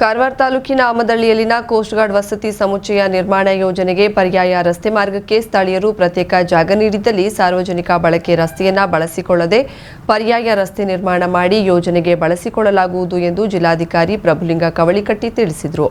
ಕಾರವಾರ ತಾಲೂಕಿನ ಆಮದಳ್ಳಿಯಲ್ಲಿನ coast guard ವಸತಿ ಸಮುಚ್ಚಯ ನಿರ್ಮಾಣ ಯೋಜನೆಗೆ ಪರ್ಯಾಯ ರಸ್ತೆ ಮಾರ್ಗಕ್ಕೆ ಸ್ಥಳೀಯರು ಪ್ರತ್ಯೇಕ ಜಾಗ ನೀಡಿದ್ದಲ್ಲಿ ಸಾರ್ವಜನಿಕ ಬಳಕೆ ರಸ್ತೆಯನ್ನ ಬಳಸಿಕೊಳ್ಳದೆ ಪರ್ಯಾಯ ರಸ್ತೆ ನಿರ್ಮಾಣ ಮಾಡಿ ಯೋಜನೆಗೆ ಬಳಸಿಕೊಳ್ಳಲಾಗುವುದು ಎಂದು ಜಿಲ್ಲಾಧಿಕಾರಿ ಪ್ರಭುಲಿಂಗ ಕವಳಿಕಟ್ಟಿ ತಿಳಿಸಿದರು.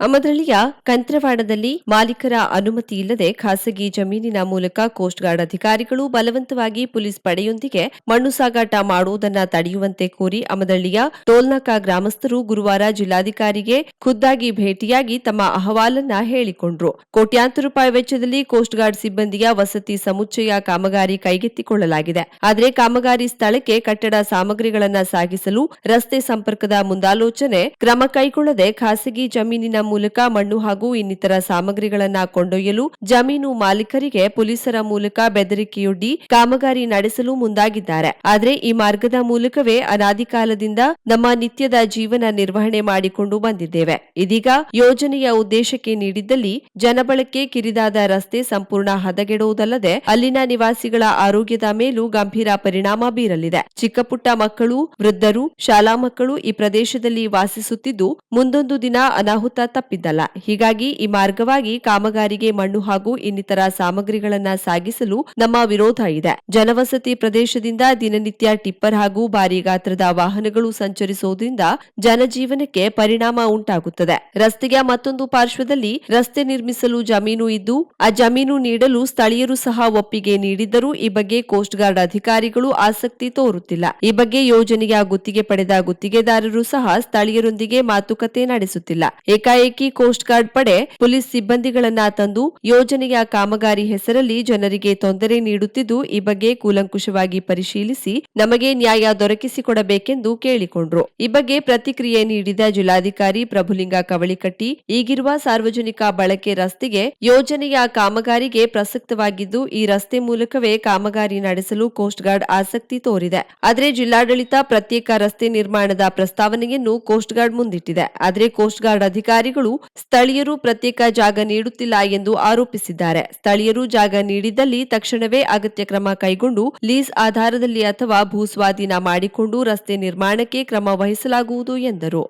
ಅಮದಳ್ಳಿಯ ಕಂತ್ರವಾಡದಲ್ಲಿ ಮಾಲೀಕರ ಅನುಮತಿ ಇಲ್ಲದೆ ಖಾಸಗಿ ಜಮೀನಿನ ಮೂಲಕ ಕೋಸ್ಟ್ ಗಾರ್ಡ್ ಅಧಿಕಾರಿಗಳು ಬಲವಂತವಾಗಿ ಪೊಲೀಸ್ ಪಡೆಯೊಂದಿಗೆ ಮಣ್ಣು ಸಾಗಾಟ ಮಾಡುವುದನ್ನ ತಡೆಯುವಂತೆ ಕೋರಿ ಅಮದಳ್ಳಿಯ ಟೋಲ್ನಾಕ ಗ್ರಾಮಸ್ಥರು ಗುರುವಾರ ಜಿಲ್ಲಾಧಿಕಾರಿಗೆ ಖುದ್ದಾಗಿ ಭೇಟಿಯಾಗಿ ತಮ್ಮ ಅಹವಾಲನ್ನ ಹೇಳಿಕೊಂಡ್ರು. ಕೋಟ್ಯಾಂತರ ರೂಪಾಯಿ ವೆಚ್ಚದಲ್ಲಿ ಕೋಸ್ಟ್ ಗಾರ್ಡ್ ಸಿಬ್ಬಂದಿಯ ವಸತಿ ಸಮುಚ್ಚಯ ಕಾಮಗಾರಿ ಕೈಗೆತ್ತಿಕೊಳ್ಳಲಾಗಿದೆ. ಆದರೆ ಕಾಮಗಾರಿ ಸ್ಥಳಕ್ಕೆ ಕಟ್ಟಡ ಸಾಮಗ್ರಿಗಳನ್ನ ಸಾಗಿಸಲು ರಸ್ತೆ ಸಂಪರ್ಕದ ಮುಂದಾಲೋಚನೆ ಕ್ರಮ ಕೈಗೊಳ್ಳದೆ ಖಾಸಗಿ ಜಮೀನಿನ ಮೂಲಕ ಮಣ್ಣು ಹಾಗೂ ಇನ್ನಿತರ ಸಾಮಗ್ರಿಗಳನ್ನು ಕೊಂಡೊಯ್ಯಲು ಜಮೀನು ಮಾಲೀಕರಿಗೆ ಪೊಲೀಸರ ಮೂಲಕ ಬೆದರಿಕೆಯೊಡ್ಡಿ ಕಾಮಗಾರಿ ನಡೆಸಲು ಮುಂದಾಗಿದ್ದಾರೆ. ಆದರೆ ಈ ಮಾರ್ಗದ ಮೂಲಕವೇ ಅನಾದಿಕಾಲದಿಂದ ನಮ್ಮ ನಿತ್ಯದ ಜೀವನ ನಿರ್ವಹಣೆ ಮಾಡಿಕೊಂಡು ಬಂದಿದ್ದೇವೆ. ಇದೀಗ ಯೋಜನೆಯ ಉದ್ದೇಶಕ್ಕೆ ನೀಡಿದ್ದಲ್ಲಿ ಜನಬಳಕೆ ಕಿರಿದಾದ ರಸ್ತೆ ಸಂಪೂರ್ಣ ಹದಗೆಡುವುದಲ್ಲದೆ ಅಲ್ಲಿನ ನಿವಾಸಿಗಳ ಆರೋಗ್ಯದ ಮೇಲೂ ಗಂಭೀರ ಪರಿಣಾಮ ಬೀರಲಿದೆ. ಚಿಕ್ಕಪುಟ್ಟ ಮಕ್ಕಳು, ವೃದ್ಧರು, ಶಾಲಾ ಮಕ್ಕಳು ಈ ಪ್ರದೇಶದಲ್ಲಿ ವಾಸಿಸುತ್ತಿದ್ದು ಮುಂದೊಂದು ದಿನ ಅನಾಹುತ ತಪ್ಪಿದ್ದಲ್ಲ. ಹೀಗಾಗಿ ಈ ಮಾರ್ಗವಾಗಿ ಕಾಮಗಾರಿಗೆ ಮಣ್ಣು ಹಾಗೂ ಇನ್ನಿತರ ಸಾಮಗ್ರಿಗಳನ್ನು ಸಾಗಿಸಲು ನಮ್ಮ ವಿರೋಧ ಇದೆ. ಜನವಸತಿ ಪ್ರದೇಶದಿಂದ ದಿನನಿತ್ಯ ಟಿಪ್ಪರ್ ಹಾಗೂ ಭಾರಿ ಗಾತ್ರದ ವಾಹನಗಳು ಸಂಚರಿಸುವುದರಿಂದ ಜನಜೀವನಕ್ಕೆ ಪರಿಣಾಮ ಉಂಟಾಗುತ್ತದೆ. ರಸ್ತೆಯ ಮತ್ತೊಂದು ಪಾರ್ಶ್ವದಲ್ಲಿ ರಸ್ತೆ ನಿರ್ಮಿಸಲು ಜಮೀನು ಇದ್ದು, ಆ ಜಮೀನು ನೀಡಲು ಸ್ಥಳೀಯರು ಸಹ ಒಪ್ಪಿಗೆ ನೀಡಿದ್ದರೂ ಈ ಬಗ್ಗೆ ಕೋಸ್ಟ್ ಗಾರ್ಡ್ ಅಧಿಕಾರಿಗಳು ಆಸಕ್ತಿ ತೋರುತ್ತಿಲ್ಲ. ಈ ಬಗ್ಗೆ ಯೋಜನೆಯ ಗುತ್ತಿಗೆ ಪಡೆದ ಗುತ್ತಿಗೆದಾರರು ಸಹ ಸ್ಥಳೀಯರೊಂದಿಗೆ ಮಾತುಕತೆ ನಡೆಸುತ್ತಿಲ್ಲ. ಏಕಾಏಕಿ ಕೋಸ್ಟ್ ಗಾರ್ಡ್ ಪಡೆ ಪೊಲೀಸ್ ಸಿಬ್ಬಂದಿಗಳನ್ನ ತಂದು ಯೋಜನೆಯ ಕಾಮಗಾರಿ ಹೆಸರಲ್ಲಿ ಜನರಿಗೆ ತೊಂದರೆ ನೀಡುತ್ತಿದ್ದು, ಈ ಬಗ್ಗೆ ಕೂಲಂಕುಷವಾಗಿ ಪರಿಶೀಲಿಸಿ ನಮಗೆ ನ್ಯಾಯ ದೊರಕಿಸಿಕೊಡಬೇಕೆಂದು ಕೇಳಿಕೊಂಡ್ರು. ಈ ಬಗ್ಗೆ ಪ್ರತಿಕ್ರಿಯೆ ನೀಡಿದ ಜಿಲ್ಲಾಧಿಕಾರಿ ಪ್ರಭುಲಿಂಗ ಕವಳಿಕಟ್ಟಿ, ಈಗಿರುವ ಸಾರ್ವಜನಿಕ ಬಳಕೆ ರಸ್ತೆಗೆ ಯೋಜನೆಯ ಕಾಮಗಾರಿಗೆ ಪ್ರಸಕ್ತವಾಗಿದ್ದು, ಈ ರಸ್ತೆ ಮೂಲಕವೇ ಕಾಮಗಾರಿ ನಡೆಸಲು ಕೋಸ್ಟ್ ಗಾರ್ಡ್ ಆಸಕ್ತಿ ತೋರಿದೆ. ಆದರೆ ಜಿಲ್ಲಾಡಳಿತ ಪ್ರತ್ಯೇಕ ರಸ್ತೆ ನಿರ್ಮಾಣದ ಪ್ರಸ್ತಾವನೆಯನ್ನು ಕೋಸ್ಟ್ ಗಾರ್ಡ್ ಮುಂದಿಟ್ಟಿದೆ. ಆದರೆ ಕೋಸ್ಟ್ ಗಾರ್ಡ್ ಅಧಿಕಾರಿಗಳು ಸ್ಥಳೀಯರು ಪ್ರತ್ಯೇಕ ಜಾಗ ನೀಡುತ್ತಿಲ್ಲ ಎಂದು ಆರೋಪಿಸಿದ್ದಾರೆ. ಸ್ಥಳೀಯರು ಜಾಗ ನೀಡಿದಲ್ಲಿ ತಕ್ಷಣವೇ ಅಗತ್ಯ ಕ್ರಮ ಕೈಗೊಂಡು ಲೀಸ್ ಆಧಾರದಲ್ಲಿ ಅಥವಾ ಭೂಸ್ವಾಧೀನ ಮಾಡಿಕೊಂಡು ರಸ್ತೆ ನಿರ್ಮಾಣಕ್ಕೆ ಕ್ರಮ ವಹಿಸಲಾಗುವುದು ಎಂದರು.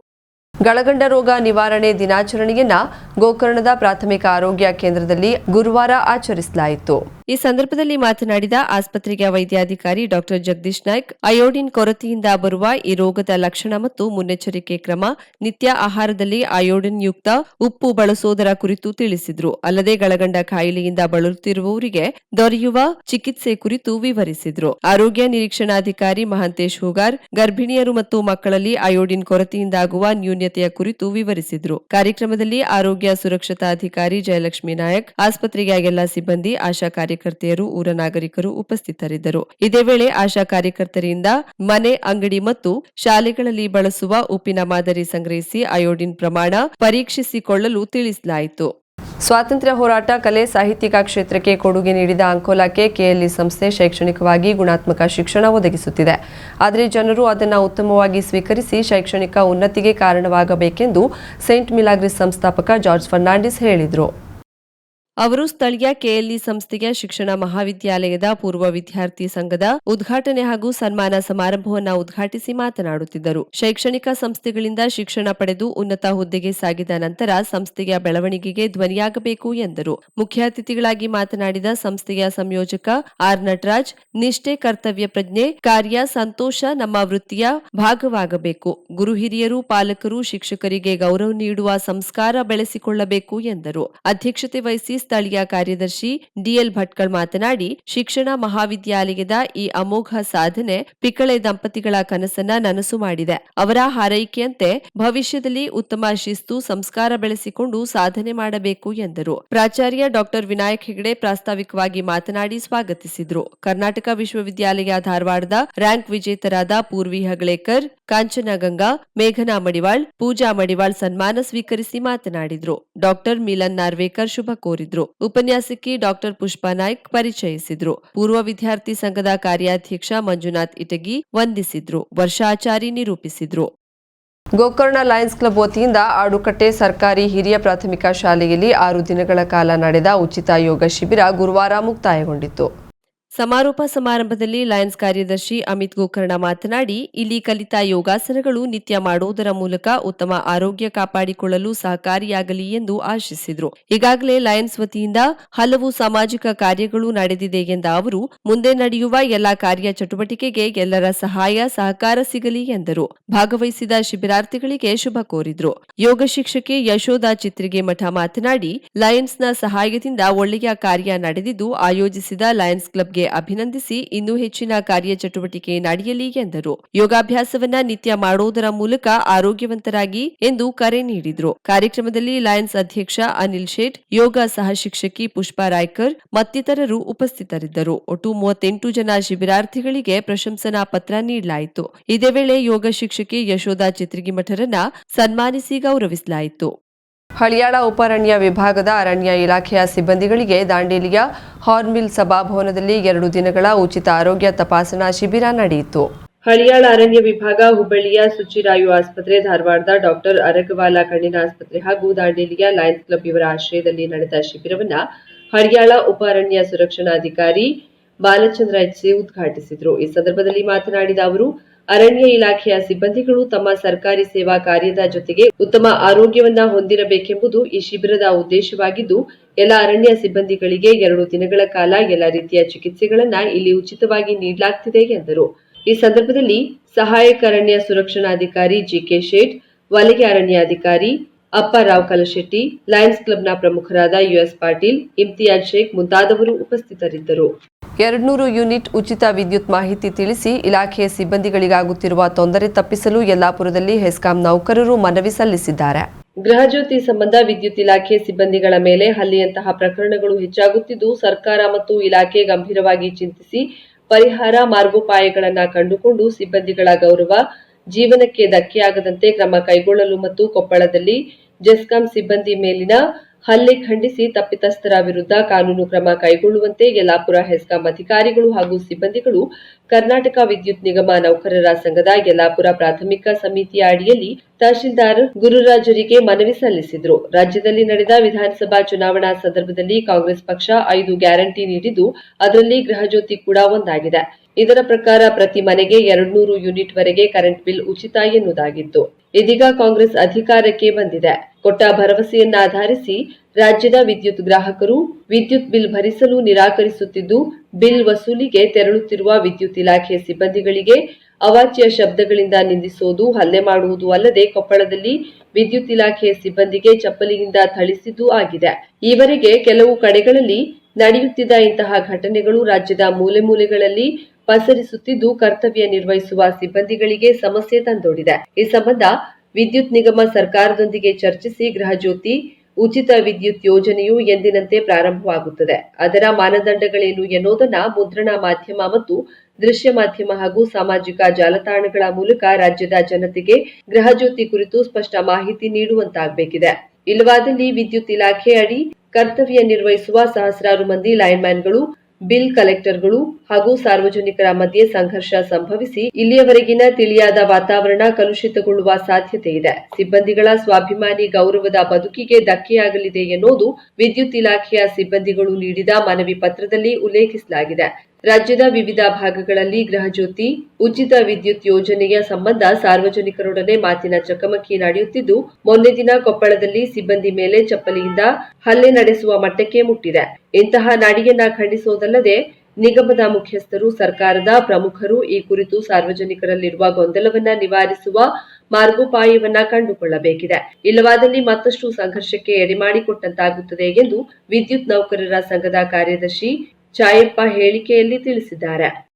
ಗಳಗಂಡ ರೋಗ ನಿವಾರಣೆ ದಿನಾಚರಣೆಯನ್ನ ಗೋಕರ್ಣದ ಪ್ರಾಥಮಿಕ ಆರೋಗ್ಯ ಕೇಂದ್ರದಲ್ಲಿ ಗುರುವಾರ ಆಚರಿಸಲಾಯಿತು. ಈ ಸಂದರ್ಭದಲ್ಲಿ ಮಾತನಾಡಿದ ಆಸ್ಪತ್ರೆಯ ವೈದ್ಯಾಧಿಕಾರಿ ಡಾಕ್ಟರ್ ಜಗದೀಶ್ ನಾಯ್ಕ್, ಅಯೋಡಿನ್ ಕೊರತೆಯಿಂದ ಬರುವ ಈ ರೋಗದ ಲಕ್ಷಣ ಮತ್ತು ಮುನ್ನೆಚ್ಚರಿಕೆ ಕ್ರಮ, ನಿತ್ಯ ಆಹಾರದಲ್ಲಿ ಅಯೋಡಿನ್ ಯುಕ್ತ ಉಪ್ಪು ಬಳಸೋದರ ಕುರಿತು ತಿಳಿಸಿದ್ರು. ಅಲ್ಲದೆ ಗಳಗಂಡ ಕಾಯಿಲೆಯಿಂದ ಬಳಲುತ್ತಿರುವವರಿಗೆ ದೊರೆಯುವ ಚಿಕಿತ್ಸೆ ಕುರಿತು ವಿವರಿಸಿದ್ರು. ಆರೋಗ್ಯ ನಿರೀಕ್ಷಣಾಧಿಕಾರಿ ಮಹಾಂತೇಶ್ ಹೂಗಾರ್, ಗರ್ಭಿಣಿಯರು ಮತ್ತು ಮಕ್ಕಳಲ್ಲಿ ಅಯೋಡಿನ್ ಕೊರತೆಯಿಂದಾಗುವ ನ್ಯೂನ್ಯತೆಯ ಕುರಿತು ವಿವರಿಸಿದ್ರು. ಕಾರ್ಯಕ್ರಮದಲ್ಲಿ ಆರೋಗ್ಯ ಸುರಕ್ಷತಾ ಅಧಿಕಾರಿ ಜಯಲಕ್ಷ್ಮಿ ನಾಯಕ್ ಆಸ್ಪತ್ರೆಯ ಎಲ್ಲ ಸಿಬ್ಬಂದಿ, ಆಶಾ ಕಾರ್ಯಕರ್ತೆಯರು, ಊರ ನಾಗರಿಕರು ಉಪಸ್ಥಿತರಿದ್ದರು. ಇದೇ ವೇಳೆ ಆಶಾ ಕಾರ್ಯಕರ್ತರಿಂದ ಮನೆ, ಅಂಗಡಿ ಮತ್ತು ಶಾಲೆಗಳಲ್ಲಿ ಬಳಸುವ ಉಪ್ಪಿನ ಮಾದರಿ ಸಂಗ್ರಹಿಸಿ ಅಯೋಡಿನ್ ಪ್ರಮಾಣ ಪರೀಕ್ಷಿಸಿಕೊಳ್ಳಲು ತಿಳಿಸಲಾಯಿತು. ಸ್ವಾತಂತ್ರ್ಯ ಹೋರಾಟ ಕಲೆ ಸಾಹಿತ್ಯಿಕ ಕ್ಷೇತ್ರಕ್ಕೆ ಕೊಡುಗೆ ನೀಡಿದ ಅಂಕೋಲಾಕ್ಕೆ ಕೆಎಲ್ಇ ಸಂಸ್ಥೆ ಶೈಕ್ಷಣಿಕವಾಗಿ ಗುಣಾತ್ಮಕ ಶಿಕ್ಷಣ ಒದಗಿಸುತ್ತಿದೆ. ಆದರೆ ಜನರು ಅದನ್ನು ಉತ್ತಮವಾಗಿ ಸ್ವೀಕರಿಸಿ ಶೈಕ್ಷಣಿಕ ಉನ್ನತಿಗೆ ಕಾರಣವಾಗಬೇಕೆಂದು ಸೇಂಟ್ ಮಿಲಾಗ್ರಿಸ್ ಸಂಸ್ಥಾಪಕ ಜಾರ್ಜ್ ಫರ್ನಾಂಡಿಸ್ ಹೇಳಿದರು. ಅವರು ಸ್ಥಳೀಯ ಕೆಎಲ್ಇ ಸಂಸ್ಥೆಯ ಶಿಕ್ಷಣ ಮಹಾವಿದ್ಯಾಲಯದ ಪೂರ್ವ ವಿದ್ಯಾರ್ಥಿ ಸಂಘದ ಉದ್ಘಾಟನೆ ಹಾಗೂ ಸನ್ಮಾನ ಸಮಾರಂಭವನ್ನು ಉದ್ಘಾಟಿಸಿ ಮಾತನಾಡುತ್ತಿದ್ದರು. ಶೈಕ್ಷಣಿಕ ಸಂಸ್ಥೆಗಳಿಂದ ಶಿಕ್ಷಣ ಪಡೆದು ಉನ್ನತ ಹುದ್ದೆಗೆ ಸಾಗಿದ ನಂತರ ಸಂಸ್ಥೆಯ ಬೆಳವಣಿಗೆಗೆ ಧ್ವನಿಯಾಗಬೇಕು ಎಂದರು. ಮುಖ್ಯ ಅತಿಥಿಗಳಾಗಿ ಮಾತನಾಡಿದ ಸಂಸ್ಥೆಯ ಸಂಯೋಜಕ ಆರ್. ನಟರಾಜ್, ನಿಷ್ಠೆ ಕರ್ತವ್ಯ ಪ್ರಜ್ಞೆ, ಕಾರ್ಯ ಸಂತೋಷ ನಮ್ಮ ವೃತ್ತಿಯ ಭಾಗವಾಗಬೇಕು. ಗುರು ಹಿರಿಯರು, ಪಾಲಕರು, ಶಿಕ್ಷಕರಿಗೆ ಗೌರವ ನೀಡುವ ಸಂಸ್ಕಾರ ಬೆಳೆಸಿಕೊಳ್ಳಬೇಕು ಎಂದರು. ಅಧ್ಯಕ್ಷತೆ ವಹಿಸಿ ಸ್ಥಳೀಯ ಕಾರ್ಯದರ್ಶಿ ಡಿಎಲ್ ಭಟ್ಕಳ್ ಮಾತನಾಡಿ, ಶಿಕ್ಷಣ ಮಹಾವಿದ್ಯಾಲಯದ ಈ ಅಮೋಘ ಸಾಧನೆ ಪಿಕಳೆ ದಂಪತಿಗಳ ಕನಸನ್ನ ನನಸು ಮಾಡಿದೆ. ಅವರ ಹಾರೈಕೆಯಂತೆ ಭವಿಷ್ಯದಲ್ಲಿ ಉತ್ತಮ ಶಿಸ್ತು ಸಂಸ್ಕಾರ ಬೆಳೆಸಿಕೊಂಡು ಸಾಧನೆ ಮಾಡಬೇಕು ಎಂದರು. ಪ್ರಾಚಾರ್ಯ ಡಾಕ್ಟರ್ ವಿನಾಯಕ್ ಹೆಗಡೆ ಪ್ರಾಸ್ತಾವಿಕವಾಗಿ ಮಾತನಾಡಿ ಸ್ವಾಗತಿಸಿದರು. ಕರ್ನಾಟಕ ವಿಶ್ವವಿದ್ಯಾಲಯ ಧಾರವಾಡದ ರ್ಯಾಂಕ್ ವಿಜೇತರಾದ ಪೂರ್ವಿ ಹಗಳೇಕರ್ ಕಾಂಚನ ಗಂಗಾ, ಮೇಘನಾ ಮಡಿವಾಳ್, ಪೂಜಾ ಮಡಿವಾಳ್ ಸನ್ಮಾನ ಸ್ವೀಕರಿಸಿ ಮಾತನಾಡಿದ್ರು. ಡಾಕ್ಟರ್ ಮಿಲನ್ ನಾರ್ವೇಕರ್ ಶುಭ ಕೋರಿದ್ರು. ಉಪನ್ಯಾಸಕಿ ಡಾಕ್ಟರ್ ಪುಷ್ಪಾ ನಾಯ್ಕ್ ಪರಿಚಯಿಸಿದ್ರು. ಪೂರ್ವ ವಿದ್ಯಾರ್ಥಿ ಸಂಘದ ಕಾರ್ಯಾಧ್ಯಕ್ಷ ಮಂಜುನಾಥ್ ಇಟಗಿ ವಂದಿಸಿದ್ರು. ವರ್ಷಾಚಾರಿ ನಿರೂಪಿಸಿದ್ರು. ಗೋಕರ್ಣ ಲಯನ್ಸ್ ಕ್ಲಬ್ ವತಿಯಿಂದ ಆಡುಕಟ್ಟೆ ಸರ್ಕಾರಿ ಹಿರಿಯ ಪ್ರಾಥಮಿಕ ಶಾಲೆಯಲ್ಲಿ ಆರು ದಿನಗಳ ಕಾಲ ನಡೆದ ಉಚಿತ ಯೋಗ ಶಿಬಿರ ಗುರುವಾರ ಮುಕ್ತಾಯಗೊಂಡಿತು ಸಮಾರೋಪ ಸಮಾರಂಭದಲ್ಲಿ ಲಯನ್ಸ್ ಕಾರ್ಯದರ್ಶಿ ಅಮಿತ್ ಗೋಕರ್ಣ ಮಾತನಾಡಿ, ಇಲ್ಲಿ ಕಲಿತ ಯೋಗಾಸನಗಳು ನಿತ್ಯ ಮಾಡುವುದರ ಮೂಲಕ ಉತ್ತಮ ಆರೋಗ್ಯ ಕಾಪಾಡಿಕೊಳ್ಳಲು ಸಹಕಾರಿಯಾಗಲಿ ಎಂದು ಆಶಿಸಿದರು. ಈಗಾಗಲೇ ಲಯನ್ಸ್ ವತಿಯಿಂದ ಹಲವು ಸಾಮಾಜಿಕ ಕಾರ್ಯಗಳು ನಡೆದಿದೆ ಎಂದ ಅವರು, ಮುಂದೆ ನಡೆಯುವ ಎಲ್ಲಾ ಕಾರ್ಯ ಚಟುವಟಿಕೆಗೆ ಎಲ್ಲರ ಸಹಾಯ, ಸಹಕಾರ ಸಿಗಲಿ ಎಂದರು. ಭಾಗವಹಿಸಿದ ಶಿಬಿರಾರ್ಥಿಗಳಿಗೆ ಶುಭ ಕೋರಿದ್ರು. ಯೋಗ ಶಿಕ್ಷಕಿ ಯಶೋಧ ಚಿತ್ರಿಗೆ ಮಠ ಮಾತನಾಡಿ, ಲಯನ್ಸ್ನ ಸಹಾಯದಿಂದ ಒಳ್ಳೆಯ ಕಾರ್ಯ ನಡೆದಿದ್ದು, ಆಯೋಜಿಸಿದ ಲಯನ್ಸ್ ಕ್ಲಬ್ಗೆ ಅಭಿನಂದಿಸಿ ಇನ್ನೂ ಹೆಚ್ಚಿನ ಕಾರ್ಯಚಟುವಟಿಕೆ ನಡೆಯಲಿ ಎಂದರು. ಯೋಗಾಭ್ಯಾಸವನ್ನ ನಿತ್ಯ ಮಾಡುವುದರ ಮೂಲಕ ಆರೋಗ್ಯವಂತರಾಗಿ ಎಂದು ಕರೆ ನೀಡಿದರು. ಕಾರ್ಯಕ್ರಮದಲ್ಲಿ ಲಯನ್ಸ್ ಅಧ್ಯಕ್ಷ ಅನಿಲ್ ಶೇಟ್, ಯೋಗ ಸಹ ಶಿಕ್ಷಕಿ ಪುಷ್ಪಾ ರಾಯ್ಕರ್ ಮತ್ತಿತರರು ಉಪಸ್ಥಿತರಿದ್ದರು. ಒಟ್ಟು ಮೂವತ್ತೆಂಟು ಜನ ಶಿಬಿರಾರ್ಥಿಗಳಿಗೆ ಪ್ರಶಂಸನಾ ಪತ್ರ ನೀಡಲಾಯಿತು. ಇದೇ ವೇಳೆ ಯೋಗ ಶಿಕ್ಷಕಿ ಯಶೋಧ ಚಿತ್ರಗಿಮಠರನ್ನ ಸನ್ಮಾನಿಸಿ ಗೌರವಿಸಲಾಯಿತು. ಹಳಿಯಾಳ ಉಪಾರಣ್ಯ ವಿಭಾಗದ ಅರಣ್ಯ ಇಲಾಖೆಯ ಸಿಬ್ಬಂದಿಗಳಿಗೆ ದಾಂಡೇಲಿಯ ಹಾರ್ನ್ಮಿಲ್ ಸಭಾಭವನದಲ್ಲಿ ಎರಡು ದಿನಗಳ ಉಚಿತ ಆರೋಗ್ಯ ತಪಾಸಣಾ ಶಿಬಿರ ನಡೆಯಿತು. ಹಳಿಯಾಳ ಅರಣ್ಯ ವಿಭಾಗ, ಹುಬ್ಬಳ್ಳಿಯ ಸುಚಿರಾಯು ಆಸ್ಪತ್ರೆ, ಧಾರವಾಡದ ಡಾಕ್ಟರ್ ಅರಗವಾಲ ಕಣ್ಣಿನ ಆಸ್ಪತ್ರೆ ಹಾಗೂ ದಾಂಡೇಲಿಯ ಲಯನ್ಸ್ ಕ್ಲಬ್ ಇವರ ಆಶ್ರಯದಲ್ಲಿ ನಡೆದ ಶಿಬಿರವನ್ನ ಉಪ ಅರಣ್ಯ ಸುರಕ್ಷಣಾಧಿಕಾರಿ ಬಾಲಚಂದ್ರ ಎಚ್ಸಿ ಉದ್ಘಾಟಿಸಿದರು. ಈ ಸಂದರ್ಭದಲ್ಲಿ ಮಾತನಾಡಿದ ಅವರು ಅರಣ್ಯ ಇಲಾಖೆಯ ಸಿಬ್ಬಂದಿಗಳು ತಮ್ಮ ಸರ್ಕಾರಿ ಸೇವಾ ಕಾರ್ಯದ ಜೊತೆಗೆ ಉತ್ತಮ ಆರೋಗ್ಯವನ್ನ ಹೊಂದಿರಬೇಕೆಂಬುದು ಈ ಶಿಬಿರದ ಉದ್ದೇಶವಾಗಿದ್ದು, ಎಲ್ಲ ಅರಣ್ಯ ಸಿಬ್ಬಂದಿಗಳಿಗೆ ಎರಡು ದಿನಗಳ ಕಾಲ ಎಲ್ಲ ರೀತಿಯ ಚಿಕಿತ್ಸೆಗಳನ್ನ ಇಲ್ಲಿ ಉಚಿತವಾಗಿ ನೀಡಲಾಗ್ತಿದೆ ಎಂದರು. ಈ ಸಂದರ್ಭದಲ್ಲಿ ಸಹಾಯಕ ಅರಣ್ಯ ಸುರಕ್ಷಣಾಧಿಕಾರಿ ಜಿಕೆ ಶೇಟ್, ವಲಯ ಅರಣ್ಯಾಧಿಕಾರಿ ಅಪ್ಪರಾವ್ ಕಲಶೆಟ್ಟಿ ಲಯನ್ಸ್ ಕ್ಲಬ್ನ ಪ್ರಮುಖರಾದ ಯುಎಸ್ ಪಾಟೀಲ್ ಇಮ್ತಿಯಾಜ್ ಶೇಖ್ ಮುಂತಾದವರು ಉಪಸ್ಥಿತರಿದ್ದರು. ಎರಡ್ನೂರು ಯೂನಿಟ್ ಉಚಿತ ವಿದ್ಯುತ್ ಮಾಹಿತಿ ತಿಳಿಸಿ ಇಲಾಖೆಯ ಸಿಬ್ಬಂದಿಗಳಿಗಾಗುತ್ತಿರುವ ತೊಂದರೆ ತಪ್ಪಿಸಲು ಯಲ್ಲಾಪುರದಲ್ಲಿ ಹೆಸ್ಕಾಂ ನೌಕರರು ಮನವಿ ಸಲ್ಲಿಸಿದ್ದಾರೆ. ಗೃಹಜ್ಯೋತಿ ಸಂಬಂಧ ವಿದ್ಯುತ್ ಇಲಾಖೆ ಸಿಬ್ಬಂದಿಗಳ ಮೇಲೆ ಹಲ್ಲೆಯಂತಹ ಪ್ರಕರಣಗಳು ಹೆಚ್ಚಾಗುತ್ತಿದ್ದು ಸರ್ಕಾರ ಮತ್ತು ಇಲಾಖೆ ಗಂಭೀರವಾಗಿ ಚಿಂತಿಸಿ ಪರಿಹಾರ ಮಾರ್ಗೋಪಾಯಗಳನ್ನು ಕಂಡುಕೊಂಡು ಸಿಬ್ಬಂದಿಗಳ ಗೌರವ ಜೀವನಕ್ಕೆ ಧಕ್ಕೆಯಾಗದಂತೆ ಕ್ರಮ ಕೈಗೊಳ್ಳಲು ಮತ್ತು ಕೊಪ್ಪಳದಲ್ಲಿ ಜೆಸ್ಕಾಂ ಸಿಬ್ಬಂದಿ ಮೇಲಿನ ಹಲ್ಲೆ ಖಂಡಿಸಿ ತಪ್ಪಿತಸ್ಥರ ವಿರುದ್ಧ ಕಾನೂನು ಕ್ರಮ ಕೈಗೊಳ್ಳುವಂತೆ ಯಲ್ಲಾಪುರ ಹೆಸ್ಕಾಂ ಅಧಿಕಾರಿಗಳು ಹಾಗೂ ಸಿಬ್ಬಂದಿಗಳು ಕರ್ನಾಟಕ ವಿದ್ಯುತ್ ನಿಗಮ ನೌಕರರ ಸಂಘದ ಯಲ್ಲಾಪುರ ಪ್ರಾಥಮಿಕ ಸಮಿತಿಯ ಅಡಿಯಲ್ಲಿ ತಹಶೀಲ್ದಾರ್ ಗುರುರಾಜರಿಗೆ ಮನವಿ ಸಲ್ಲಿಸಿದರು. ರಾಜ್ಯದಲ್ಲಿ ನಡೆದ ವಿಧಾನಸಭಾ ಚುನಾವಣಾ ಸಂದರ್ಭದಲ್ಲಿ ಕಾಂಗ್ರೆಸ್ ಪಕ್ಷ ಐದು ಗ್ಯಾರಂಟಿ ನೀಡಿದ್ದು, ಅದರಲ್ಲಿ ಗೃಹಜ್ಯೋತಿ ಕೂಡ ಒಂದಾಗಿದೆ. ಇದರ ಪ್ರಕಾರ ಪ್ರತಿ ಮನೆಗೆ ಎರಡ್ನೂರು ಯೂನಿಟ್ ವರೆಗೆ ಕರೆಂಟ್ ಬಿಲ್ ಉಚಿತ ಎನ್ನುವುದಾಗಿತ್ತು. ಇದೀಗ ಕಾಂಗ್ರೆಸ್ ಅಧಿಕಾರಕ್ಕೆ ಬಂದಿದೆ. ಕೊಟ್ಟ ಭರವಸೆಯನ್ನಾಧರಿಸಿ ರಾಜ್ಯದ ವಿದ್ಯುತ್ ಗ್ರಾಹಕರು ವಿದ್ಯುತ್ ಬಿಲ್ ಭರಿಸಲು ನಿರಾಕರಿಸುತ್ತಿದ್ದು, ಬಿಲ್ ವಸೂಲಿಗೆ ತೆರಳುತ್ತಿರುವ ವಿದ್ಯುತ್ ಇಲಾಖೆ ಸಿಬ್ಬಂದಿಗಳಿಗೆ ಅವಾಚ್ಯ ಶಬ್ದಗಳಿಂದ ನಿಂದಿಸುವುದು ಹಲ್ಲೆ ಮಾಡುವುದು ಅಲ್ಲದೆ ಕೊಪ್ಪಳದಲ್ಲಿ ವಿದ್ಯುತ್ ಇಲಾಖೆ ಸಿಬ್ಬಂದಿಗೆ ಚಪ್ಪಲಿಯಿಂದ ಥಳಿಸಿದ್ದು ಆಗಿದೆ. ಈವರೆಗೆ ಕೆಲವು ಕಡೆಗಳಲ್ಲಿ ನಡೆಯುತ್ತಿದ್ದ ಇಂತಹ ಘಟನೆಗಳು ರಾಜ್ಯದ ಮೂಲೆ ಮೂಲೆಗಳಲ್ಲಿ ಪಸರಿಸುತ್ತಿದ್ದು, ಕರ್ತವ್ಯ ನಿರ್ವಹಿಸುವ ಸಿಬ್ಬಂದಿಗಳಿಗೆ ಸಮಸ್ಯೆ ತಂದೊಡ್ಡಿದೆ ಈ ಸಂಬಂಧ ವಿದ್ಯುತ್ ನಿಗಮ ಸರ್ಕಾರದೊಂದಿಗೆ ಚರ್ಚಿಸಿ ಗೃಹಜ್ಯೋತಿ ಉಚಿತ ವಿದ್ಯುತ್ ಯೋಜನೆಯು ಎಂದಿನಂತೆ ಪ್ರಾರಂಭವಾಗುತ್ತದೆ. ಅದರ ಮಾನದಂಡಗಳೇನು ಎನ್ನುವುದನ್ನ ಮುದ್ರಣ ಮಾಧ್ಯಮ ಮತ್ತು ದೃಶ್ಯ ಮಾಧ್ಯಮ ಹಾಗೂ ಸಾಮಾಜಿಕ ಜಾಲತಾಣಗಳ ಮೂಲಕ ರಾಜ್ಯದ ಜನತೆಗೆ ಗೃಹಜ್ಯೋತಿ ಕುರಿತು ಸ್ಪಷ್ಟ ಮಾಹಿತಿ ನೀಡುವಂತಾಗಬೇಕಿದೆ. ಇಲ್ಲವಾದಲ್ಲಿ ವಿದ್ಯುತ್ ಇಲಾಖೆ ಅಡಿ ಕರ್ತವ್ಯ ನಿರ್ವಹಿಸುವ ಸಹಸ್ರಾರು ಮಂದಿ ಲೈನ್ಮ್ಯಾನ್ಗಳು ಬಿಲ್ ಕಲೆಕ್ಟರ್ಗಳು ಹಾಗೂ ಸಾರ್ವಜನಿಕರ ಮಧ್ಯೆ ಸಂಘರ್ಷ ಸಂಭವಿಸಿ ಇಲ್ಲಿಯವರೆಗಿನ ತಿಳಿಯಾದ ವಾತಾವರಣ ಕಲುಷಿತಗೊಳ್ಳುವ ಸಾಧ್ಯತೆ ಇದೆ. ಸಿಬ್ಬಂದಿಗಳ ಸ್ವಾಭಿಮಾನಿ ಗೌರವದ ಬದುಕಿಗೆ ಧಕ್ಕೆಯಾಗಲಿದೆ ಎನ್ನುವುದು ವಿದ್ಯುತ್ ಇಲಾಖೆಯ ಸಿಬ್ಬಂದಿಗಳು ನೀಡಿದ ಮನವಿ ಪತ್ರದಲ್ಲಿ ಉಲ್ಲೇಖಿಸಲಾಗಿದೆ. ರಾಜ್ಯದ ವಿವಿಧ ಭಾಗಗಳಲ್ಲಿ ಗೃಹಜ್ಯೋತಿ ಉಚಿತ ವಿದ್ಯುತ್ ಯೋಜನೆಯ ಸಂಬಂಧ ಸಾರ್ವಜನಿಕರೊಡನೆ ಮಾತಿನ ಚಕಮಕಿ ನಡೆಯುತ್ತಿದ್ದು, ಮೊನ್ನೆ ದಿನ ಕೊಪ್ಪಳದಲ್ಲಿ ಸಿಬ್ಬಂದಿ ಮೇಲೆ ಚಪ್ಪಲಿಯಿಂದ ಹಲ್ಲೆ ನಡೆಸುವ ಮಟ್ಟಕ್ಕೆ ಮುಟ್ಟಿದೆ. ಇಂತಹ ನಾಡಿಯನ್ನ ಖಂಡಿಸುವುದಲ್ಲದೆ ನಿಗಮದ ಮುಖ್ಯಸ್ಥರು, ಸರ್ಕಾರದ ಪ್ರಮುಖರು ಈ ಕುರಿತು ಸಾರ್ವಜನಿಕರಲ್ಲಿರುವ ಗೊಂದಲವನ್ನ ನಿವಾರಿಸುವ ಮಾರ್ಗೋಪಾಯವನ್ನ ಕಂಡುಕೊಳ್ಳಬೇಕಿದೆ. ಇಲ್ಲವಾದಲ್ಲಿ ಮತ್ತಷ್ಟು ಸಂಘರ್ಷಕ್ಕೆ ಎಡೆಮಾಡಿಕೊಟ್ಟಂತಾಗುತ್ತದೆ ಎಂದು ವಿದ್ಯುತ್ ನೌಕರರ ಸಂಘದ ಕಾರ್ಯದರ್ಶಿ ಚಾಯಪ್ಪ ಹೇಳಿಕೆಯಲ್ಲಿ ತಿಳಿಸಿದ್ದಾರೆ.